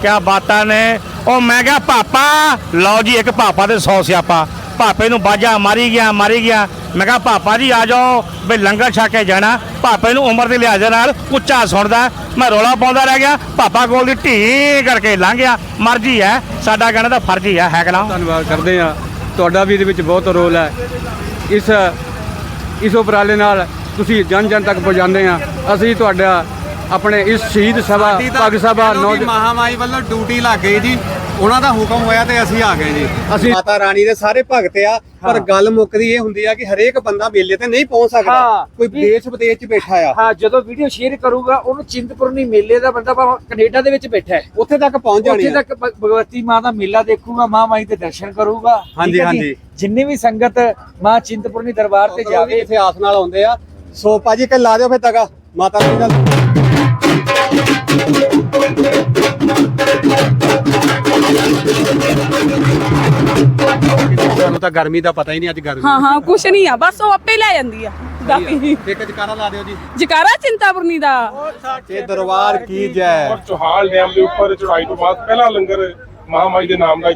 ਕਿਆ ਬਾਤਾਂ ਨੇ। ਉਹ ਮੈਂ ਕਿਹਾ, ਪਾਪਾ, ਲਓ ਜੀ, ਇੱਕ ਪਾਪਾ ਤੇ 100 ਸਿਆਪਾ। ਪਾਪੇ ਨੂੰ ਬਾਜਾ ਮਾਰੀ ਗਿਆ ਮਾਰੀ ਗਿਆ। ਮੈਂ ਕਿਹਾ, ਪਾਪਾ ਜੀ, ਆ ਜਾਓ। ਬਈ ਲੰਗਰ ਛਕ ਕੇ ਜਾਣਾ। ਪਾਪੇ ਨੂੰ ਉਮਰ ਦੇ ਲਿਹਾਜ਼ ਨਾਲ ਉੱਚਾ ਸੁਣਦਾ। ਮੈਂ ਰੋਲਾ ਪਾਉਂਦਾ ਰਹਿ ਗਿਆ। ਪਾਪਾ ਕੋਲ ਦੀ ਢੀ ਕਰਕੇ ਲੰਘ ਗਿਆ। ਮਰਜ਼ੀ ਹੈ, ਸਾਡਾ ਕਹਿਣਾ ਤਾਂ ਫਰਜ਼ ਹੀ ਹੈ ਹੈ ਕਿ ਨਾ? ਧੰਨਵਾਦ ਕਰਦੇ ਆ ਤੁਹਾਡਾ ਵੀ ਇਹਦੇ ਵਿੱਚ ਬਹੁਤ ਰੋਲ ਹੈ। ਇਸ ਇਸ ਉਪਰਾਲੇ ਨਾਲ ਤੁਸੀਂ ਜਨ ਜਨ ਤੱਕ ਪਹੁੰਚਾਉਂਦੇ ਆ ਅਸੀਂ ਤੁਹਾਡਾ ਆਪਣੇ ਇਸ ਸ਼ਹੀਦ ਸਭਾ ਭਗਤ ਸਭਾ ਨੌਜ- ਮਹਾਮਾਈ ਵੱਲੋਂ ਡਿਊਟੀ ਲੱਗ ਗਈ ਜੀ। ਉਹਨਾਂ ਦਾ ਹੁਕਮ ਹੋਇਆ ਤੇ ਅਸੀਂ ਆ ਗਏ ਜੀ। ਅਸੀਂ- ਮਾਤਾ ਰਾਣੀ ਦੇ ਸਾਰੇ ਭਗਤ ਆ ਪਰ ਗੱਲ ਮੁੱਕਦੀ ਇਹ ਹੁੰਦੀ ਆ ਕਿ ਹਰੇਕ ਬੰਦਾ ਮੇਲੇ ਤੇ ਨਹੀਂ ਪਹੁੰਚ ਸਕਦਾ। ਕੋਈ ਦੇਸ਼ ਵਿਦੇਸ਼ 'ਚ ਬੈਠਾ ਆ। ਹਾਂ ਜਦੋਂ ਵੀਡੀਓ ਸ਼ੇਅਰ ਕਰੂਗਾ ਉਹਨੂੰ ਚਿੰਤਪੁਰਨੀ ਮੇਲੇ ਦਾ ਬੰਦਾ ਭਾਵੇਂ ਕੈਨੇਡਾ ਦੇ ਵਿੱਚ ਬੈਠਾ ਹੈ। ਉੱਥੇ ਤੱਕ ਪਹੁੰਚ ਜਾਣੀ ਉੱਥੇ ਤੱਕ ਭਗਵਤੀ ਮਾਂ ਦਾ ਮੇਲਾ ਦੇਖੂਗਾ ਮਾਂ ਮਾਈ ਦੇ ਦਰਸ਼ਨ ਕਰੂਗਾ। ਹਾਂਜੀ? ਹਾਂਜੀ। ਜਿੰਨੇ ਵੀ ਸੰਗਤ ਮਾਂ ਚਿੰਤਪੁਰਨੀ ਦਰਬਾਰ ਤੇ ਜਾਵੇ ਆਸ ਨਾਲ ਆਉਂਦੇ ਆ। ਸੋ ਭਾਜੀ ਕਿ ਲਾ ਦਿਓ ਫਿਰ ਤਗਾ। ਮਾਤਾ ਰਾਣੀ ਦਾ ਤੁਹਾਨੂੰ ਤਾਂ ਗਰਮੀ ਦਾ ਪਤਾ ਹੀ ਨਹੀਂ ਅੱਜ ਗਰਮੀ। ਹਾਂ ਹਾਂ ਕੁਛ ਨਹੀਂ ਆ ਬਸ ਉਹ ਆਪੇ ਲੈ ਜਾਂਦੀ ਆ ਦਾਪੀ ਇੱਕ ਜਕਾਰਾ ਲਾ ਦਿਓ ਜੀ। ਜਕਾਰਾ ਚਿੰਤਾਪੁਰਨੀ ਦਾ। ਇਹ ਦਰਬਾਰ ਕੀ ਜੈ? ਔਰ ਚੋਹਾਲ ਡੈਮ ਦੇ ਉੱਪਰ ਚੜਾਈ ਤੋਂ ਬਾਅਦ ਪਹਿਲਾ ਲੰਗਰ ਮਹਾਮਾਈ ਦੇ ਨਾਮ ਦਾ